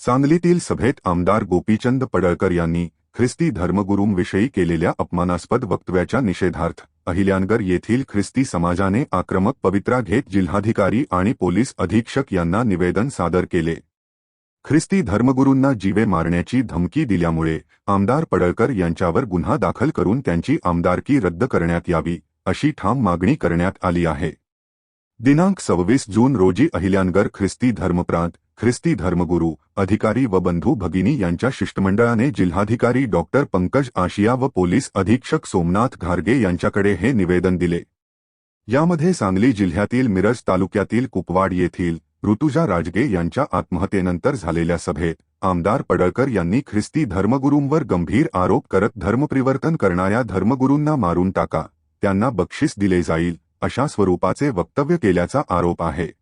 सांगलीतील सभेत आमदार गोपीचंद पडळकर यांनी ख्रिस्ती धर्मगुरूंविषयी केलेल्या अपमानास्पद वक्तव्याच्या निषेधार्थ अहिल्यानगर येथील ख्रिस्ती समाजाने आक्रमक पवित्रा घेत जिल्हाधिकारी आणि पोलीस अधीक्षक यांना निवेदन सादर केले. ख्रिस्ती धर्मगुरूंना जीवे मारण्याची धमकी दिल्यामुळे आमदार पडळकर यांच्यावर गुन्हा दाखल करून त्यांची आमदारकी रद्द करण्यात यावी अशी ठाम मागणी करण्यात आली आहे. दिनांक सव्वीस जून रोजी अहिल्यानगर ख्रिस्ती धर्मप्रांत ख्रिस्ती धर्मगुरू अधिकारी व बंधू भगिनी यांच्या शिष्टमंडळाने जिल्हाधिकारी डॉक्टर पंकज आशिया व पोलीस अधीक्षक सोमनाथ घारगे यांच्याकडे हे निवेदन दिले. यामध्ये सांगली जिल्ह्यातील मिरज तालुक्यातील कुपवाड येथील ऋतुजा राजगे यांच्या आत्महत्येनंतर झालेल्या सभेत आमदार पडळकर यांनी ख्रिस्ती धर्मगुरूंवर गंभीर आरोप करत धर्मपरिवर्तन करणाऱ्या धर्मगुरूंना मारून टाका त्यांना बक्षीस दिले जाईल अशा स्वरूपाचे वक्तव्य केल्याचा आरोप आहे.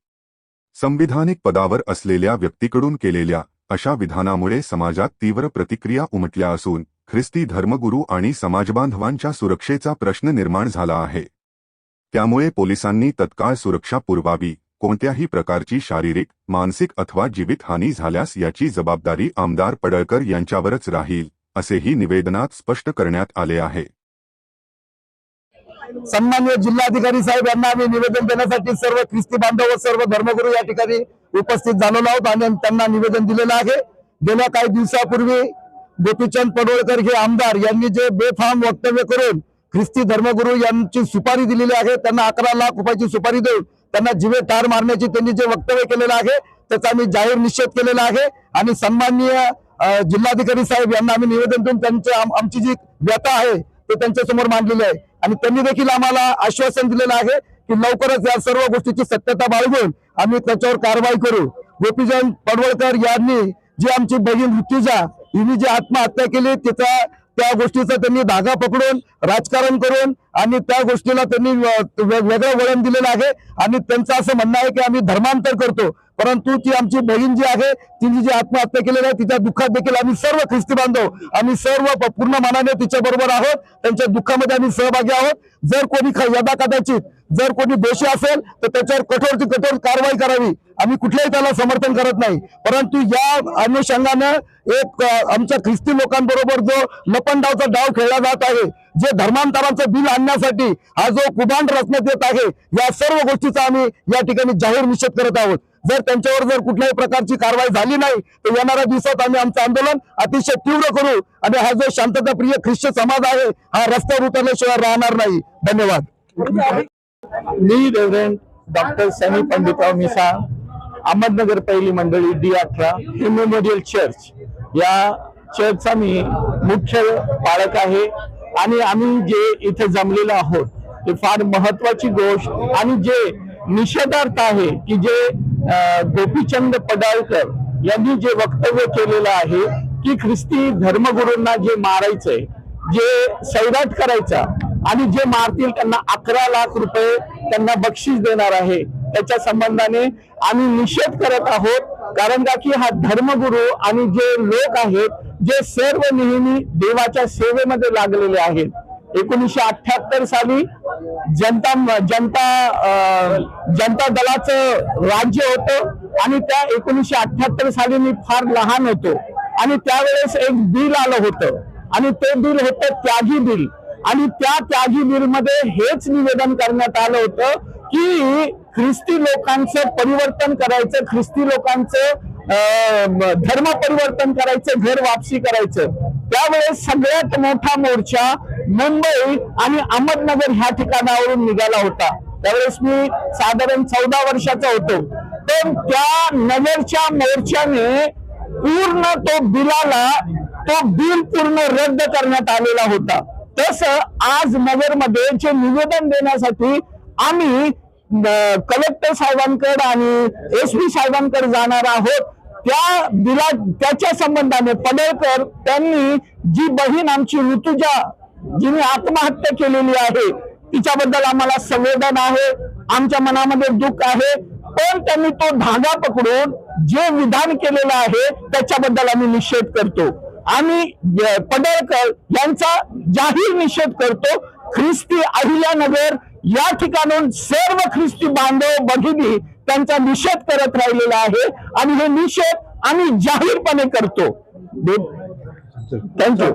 संविधानिक पदावर असलेल्या व्यक्तीकडून केलेल्या अशा विधानामुळे समाजात तीव्र प्रतिक्रिया उमटल्या असून ख्रिस्ती धर्मगुरू आणि समाजबांधवांच्या सुरक्षेचा प्रश्न निर्माण झाला आहे. त्यामुळे पोलिसांनी तत्काळ सुरक्षा पुरवावी कोणत्याही प्रकारची शारीरिक मानसिक अथवा जीवितहानी झाल्यास याची जबाबदारी आमदार पडळकर यांच्यावरच राहील असेही निवेदनात स्पष्ट करण्यात आले आहे. सन्मान्य जिल्हाधिकारी साहेब यांना आम्ही निवेदन देण्यासाठी सर्व ख्रिस्ती बांधव व सर्व धर्मगुरू या ठिकाणी उपस्थित झालेलो आहोत आणि त्यांना निवेदन दिलेलं आहे. गेल्या काही दिवसापूर्वी गोपीचंद पडोळकर हे आमदार यांनी जे बेफाम वक्तव्य करून ख्रिस्ती धर्मगुरू यांची सुपारी दिलेली आहे त्यांना अकरा लाख रुपयाची सुपारी देऊन त्यांना जिवे ठार मारण्याची त्यांनी जे वक्तव्य केलेलं आहे त्याचा आम्ही जाहीर निषेध केलेला आहे आणि सन्माननीय जिल्हाधिकारी साहेब यांना आम्ही निवेदन देऊन त्यांची आमची जी व्यथा आहे ते त्यांच्यासमोर मांडलेले आहे आणि त्यांनी देखील आम्हाला आश्वासन दिलेलं आहे की लवकरच या सर्व गोष्टीची सत्यता बाळगून आम्ही त्याच्यावर कारवाई करू. गोपीचंद पडवळकर यांनी जी आमची बहीण ऋतुजा हिने जी आत्महत्या केली तिचा त्या गोष्टीचा त्यांनी धागा पकडून राजकारण करून आणि त्या गोष्टीला त्यांनी वेगळं वळण दिलेलं आहे. आणि त्यांचं असं म्हणणं आहे की आम्ही धर्मांतर करतो. परंतु ती आमची बहीण जी आहे तिने जी आत्महत्या केलेली आहे तिच्या दुःखात देखील आम्ही सर्व ख्रिस्ती बांधव आम्ही सर्व पूर्ण मनाने तिच्या बरोबर आहोत. त्यांच्या दुःखामध्ये आम्ही सहभागी आहोत. जर कोणी ख- यदा कदाचित जर कोणी दोषी असेल तर त्याच्यावर कठोर कठोर कारवाई करावी. आम्ही कुठल्याही त्याला समर्थन करत नाही. परंतु या अनुषंगानं एक आमच्या ख्रिस्ती लोकांबरोबर जो लपंडावचा डाव खेळला जात आहे जे धर्मांतरांचं बिल आणण्यासाठी हा जो कुभांड रचण्यात येत आहे या सर्व गोष्टीचा आम्ही या ठिकाणी जाहीर निषेध करत आहोत. जर त्यांच्यावर जर कुठल्याही प्रकारची कारवाई झाली नाही तर येणाऱ्या दिवसात आम्ही आमचं आंदोलन अतिशय तीव्र करू आणि हा जो शांतताप्रिय ख्रिश्चन समाज आहे हा रस्त्यावर उतरल्याशिवाय राहणार नाही. धन्यवाद. मी रेव्हरेंड डॉक्टर सनी पंडितराव मिसा अहमदनगर पहिली मंडळी डी अठरा हे मेमोरियल चर्च या चर्चचा मी मुख्य पालक आहे आणि आम्ही जे इथे जमलेलो आहोत ते फार महत्वाची गोष्ट आणि जे निषेधार्थ आहे की जे गोपीचंद पडाळकर यांनी जे वक्तव्य केलेलं आहे की ख्रिस्ती धर्मगुरूंना जे मारायचंय जे सैराट करायचा आणि जे मारतील त्यांना अकरा लाख रुपये त्यांना बक्षीस देणार आहे. त्याच्या संबंधाने आम्ही निषेध करत आहोत. कारण का की हा धर्मगुरू आणि जे लोक आहेत जे सर्व नेहमी देवाच्या सेवेमध्ये लागलेले आहेत. एकोणीसशे अठ्याहत्तर साली जनता जनता अं, जनता दलाचं राज्य होतं आणि त्या एकोणीसशे अठ्याहत्तर साली मी फार लहान होतो. आणि त्यावेळेस एक बिल आलं होतं. आणि ते बिल होतं त्यागी बिल. आणि त्या त्यागी बिलमध्ये हेच निवेदन करण्यात आलं होतं की ख्रिस्ती लोकांचं परिवर्तन करायचं ख्रिस्ती लोकांचं अं, धर्म परिवर्तन करायचं घर वापसी करायचं. त्यावेळेस सगळ्यात मोठा मोर्चा मुंबई आणि अहमदनगर ह्या ठिकाणावरून निघाला होता. त्यावेळेस मी साधारण चौदा वर्षाचा होतो. पण त्या नगरच्या मोर्चाने पूर्ण तो बिलाला तो बिल पूर्ण रद्द करण्यात आलेला होता. तसं आज नगरमध्ये जे निवेदन देण्यासाठी आम्ही कलेक्टर साहेबांकडे आणि एस पी साहेबांकडे जाणार आहोत. त्या दिला त्याच्या संबंधाने पडळकर त्यांनी जी बहीण आमची ऋतुजा जिने आत्महत्या केलेली आहे तिच्याबद्दल आम्हाला संवेदन आहे आमच्या मनामध्ये दुःख आहे. पण त्यांनी तो धागा पकडून जे विधान केलेलं आहे त्याच्याबद्दल आम्ही निषेध करतो. आम्ही पडळकर यांचा जाहीर निषेध करतो ख्रिस्ती अहिल्यानगर या ठिकाणून सर्व ख्रिस्ती बांधव भगिनी त्यांचा निषेध करत राहिलेला आहे. आणि हे निषेध आम्ही जाहीरपणे करतो. थँक्यू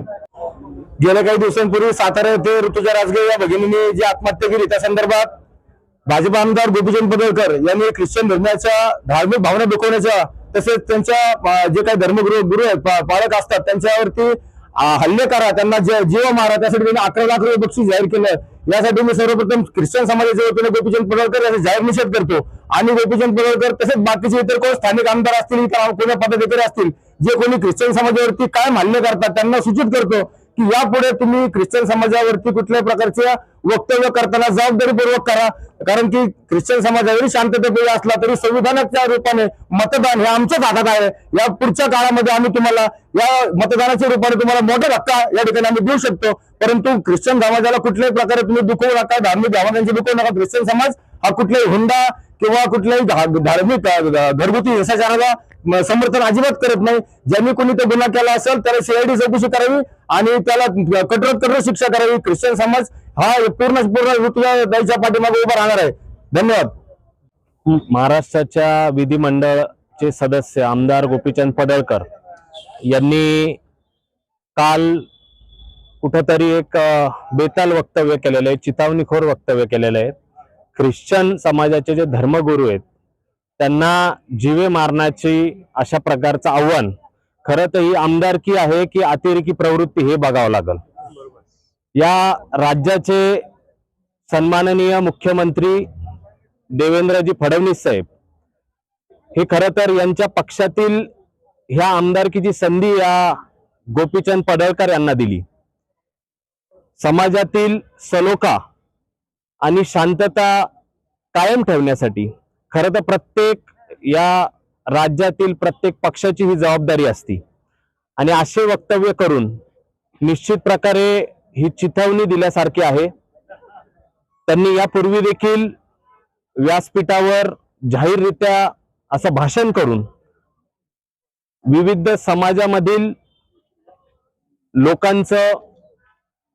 गेल्या काही दिवसांपूर्वी सातारा येथे ऋतुजा राजगे या भगिनीने जी आत्महत्या केली त्या संदर्भात भाजपा आमदार गोपीचंद पडळकर यांनी ख्रिश्चन धर्माच्या धार्मिक भावना दुखवण्याच्या तसेच त्यांच्या जे काही धर्मगुरु गुरु आहेत पालक असतात त्यांच्यावरती हल्ले करा त्यांना जे- जीव मारा त्यासाठी त्यांनी अकरा लाख रुपये बक्षीस जाहीर केलं. यासाठी मी सर्वप्रथम ख्रिश्चन समाजाच्या वतीने गोपीचंद पडळकर याचा जाहीर निषेध करतो. आणि गोपीचंद पडळकर तसेच बाकीचे इतर कोण स्थानिक आमदार असतील इतर कोणी पदाधिकारी असतील जे कोणी ख्रिश्चन समाजावरती काय मान्य करतात त्यांना सूचित करतो. की यापुढे तुम्ही ख्रिश्चन समाजावरती कुठल्याही प्रकारचे वक्तव्य करताना जबाबदारीपूर्वक करा. कारण की ख्रिश्चन समाज जरी शांततेप्रिय असला तरी संविधानाच्या रूपाने मतदान हे आमच्याच हातात आहे. या पुढच्या काळामध्ये आम्ही तुम्हाला या मतदानाच्या रूपाने तुम्हाला मोठा धक्का या ठिकाणी आम्ही देऊ शकतो. परंतु ख्रिश्चन समाजाला कुठल्याही प्रकारे तुम्ही दुखवू नका धार्मिक भावनांची दुखवू नका. ख्रिश्चन समाज हा कुठलाही हुंडा किंवा कुठल्याही धा- धार्मिक घरगुती हिंसाचाराला समर्थन अजिबात करत नाही. ज्यांनी कोणी तो गुन्हा केला असेल त्याला सीआयडी चौकशी करावी. आणि त्याला कठोर कठोर शिक्षा करावी. ख्रिश्चन समाज हा पूर्ण पूर्ण ऋतुजा पाठीमागे उभा राहणार आहे. धन्यवाद. महाराष्ट्राच्या विधिमंडळचे सदस्य आमदार गोपीचंद पडळकर यांनी काल कुठंतरी एक बेताल वक्तव्य केलेलं आहे चितावणीखोर वक्तव्य केलेलं आहे. ख्रिश्चन समाजाचे जे धर्मगुरू आहेत त्यांना जीवे मारण्याची अशा प्रकारचं आव्हान खरं तर ही आमदारकी आहे की अतिरेकी प्रवृत्ती हे बघावं लागल. या राज्याचे सन्माननीय मुख्यमंत्री देवेंद्रजी फडणवीस साहेब हे खरं तर यांच्या पक्षातील ह्या आमदारकीची संधी या गोपीचंद पडळकर यांना दिली. समाजातील सलोखा आणि शांतता कायम ठेवण्यासाठी खरं तर प्रत्येक या राज्यातील प्रत्येक पक्षाची ही जबाबदारी असती. आणि असे वक्तव्य करून निश्चित प्रकारे ही चिथावणी दिल्यासारखी आहे. त्यांनी यापूर्वी देखील व्यासपीठावर जाहीररित्या असं भाषण करून विविध समाजामधील लोकांचं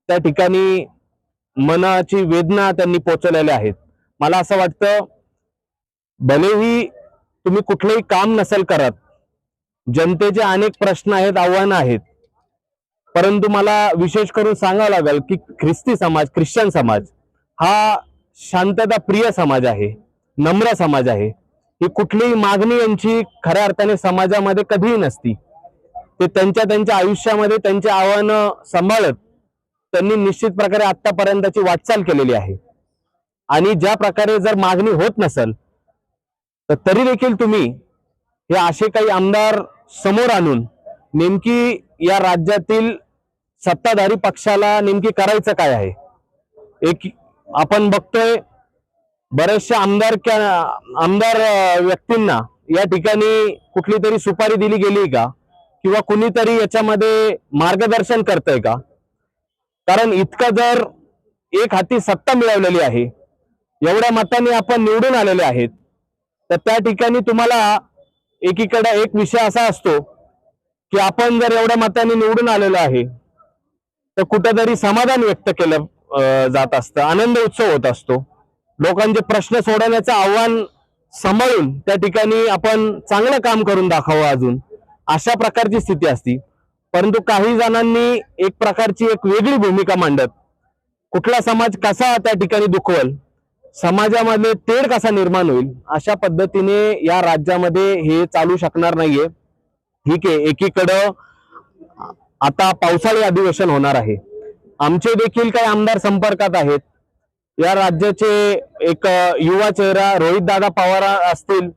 त्या ठिकाणी मनाची वेदना त्यांनी पोचवलेल्या आहेत. मला असं वाटतं भलेही तुम्ही कुठलंही काम नसेल करत. जनतेचे अनेक प्रश्न आहेत आव्हानं आहेत. परंतु मला विशेष करून सांगावं लागेल की ख्रिस्ती समाज ख्रिश्चन समाज हा शांतता प्रिय समाज आहे नम्र समाज आहे. ही कुठलीही मागणी यांची खऱ्या अर्थाने समाजामध्ये कधीही नसती. ते त्यांच्या त्यांच्या आयुष्यामध्ये त्यांची आव्हानं सांभाळत त्यांनी निश्चित प्रकारे आतापर्यंतची वाटचाल केलेली आहे. आणि ज्या प्रकारे जर मागणी होत नसेल तर तरी देखील तुम्ही हे असे काही आमदार समोर आणून नेमकी या राज्यातील सत्ताधारी पक्षाला नेमकी करायचं काय आहे? एक आपण बघतोय बऱ्याचशा आमदार आमदार व्यक्तींना या ठिकाणी कुठली तरी सुपारी दिली गेली का? किंवा कुणीतरी याच्यामध्ये मार्गदर्शन करतंय का? कारण इतकं जर एक हाती सत्ता मिळवलेली आहे एवढ्या मताने आपण निवडून आलेले आहेत तर त्या ठिकाणी तुम्हाला एकीकडे एक विषय असा असतो की आपण जर एवढ्या मताने निवडून आलेलो आहे तर कुठेतरी समाधान व्यक्त केलं जात असतं आनंद उत्सव होत असतो. लोकांचे प्रश्न सोडवण्याचं आव्हान सांभाळून त्या ठिकाणी आपण चांगलं काम करून दाखवावं अजून अशा प्रकारची स्थिती असती. परंतु काही जणांनी एक प्रकारची एक वेगळी भूमिका मांडत. कुठला समाज कसा त्या ठिकाणी दुखवल समाजामध्ये तेढ कसा निर्माण होईल अशा पद्धतीने या राज्यामध्ये हे चालू शकणार नाहीये. ठीक आहे एकीकडं आता पावसाळी अधिवेशन होणार आहे. आमचे देखील काही आमदार संपर्कात आहेत. या राज्याचे एक युवा चेहरा रोहित दादा पवार असतील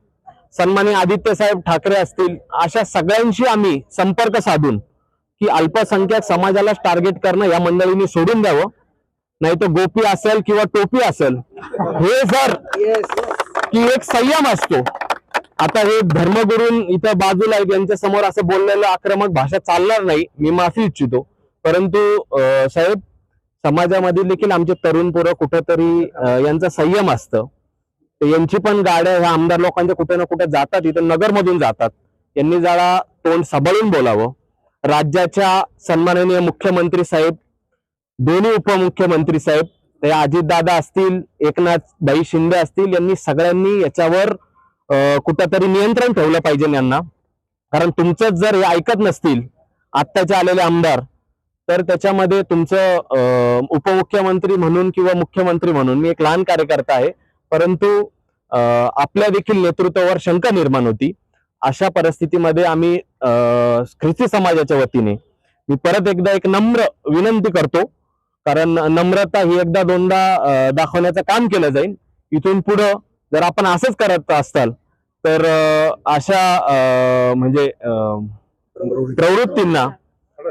सन्मानी आदित्य साहेब ठाकरे असतील अशा सगळ्यांशी आम्ही संपर्क साधून की अल्पसंख्याक समाजाला टार्गेट करणं या मंडळींनी सोडून द्यावं. नाही तर गोपी असेल किंवा टोपी असेल हे जर की एक संयम असतो. आता हे धर्मगुरून इथं बाजूला आहेत यांच्या समोर असं बोललेलं आक्रमक भाषा चालणार नाही मी माफी इच्छितो. परंतु साहेब समाजामध्ये देखील आमचे तरुण पोरं कुठेतरी यांचा संयम असतं. तर यांची पण गाड्या ह्या आमदार लोकांच्या कुठे ना कुठे जातात इथं नगरमधून जातात. यांनी जरा तोंड सबळून बोलावं. राज्याच्या सन्माननीय मुख्यमंत्री साहेब दोन्ही उपमुख्यमंत्री साहेब ते अजितदादा असतील एकनाथ बाई शिंदे असतील यांनी सगळ्यांनी याच्यावर कुठंतरी नियंत्रण ठेवलं पाहिजे यांना. कारण तुमचंच जर हे ऐकत नसतील आत्ताचे आलेले आमदार तर त्याच्यामध्ये तुमचं उपमुख्यमंत्री म्हणून किंवा मुख्यमंत्री म्हणून मी एक लहान कार्यकर्ता आहे परंतु आपल्या देखील नेतृत्वावर शंका निर्माण होती. अशा परिस्थितीमध्ये आम्ही अं, ख्रिस्ती समाजाच्या वतीने मी परत एकदा एक नम्र विनंती करतो कारण नम्रता ही एकदा दोनदा दाखवण्याचं काम केलं जाईल. इथून पुढं जर आपण असंच करत असाल तर अशा अं, म्हणजे प्रवृत्तींना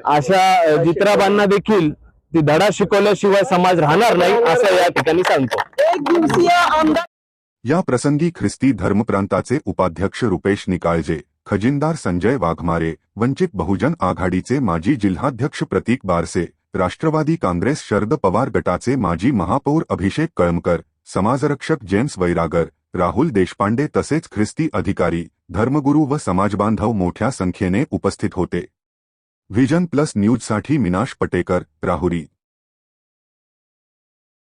अशा जित्राबांना देखील ती धडा शिकवल्याशिवाय समाज राहणार नाही असं या ठिकाणी सांगतो. एक दिवसीय आमदार या प्रसंगी ख्रिस्ती धर्मप्रांताचे उपाध्यक्ष रुपेश निकाळजे खजिनदार संजय वाघमारे वंचित बहुजन आघाडीचे माजी जिल्हाध्यक्ष प्रतीक बारसे राष्ट्रवादी काँग्रेस शरद पवार गटाचे माजी महापौर अभिषेक कळमकर समाजरक्षक जेम्स वैरागर राहुल देशपांडे तसेच ख्रिस्ती अधिकारी धर्मगुरू व समाजबांधव मोठ्या संख्येने उपस्थित होते. व्हिजन प्लस न्यूजसाठी मिनाश पटेकर राहुरी.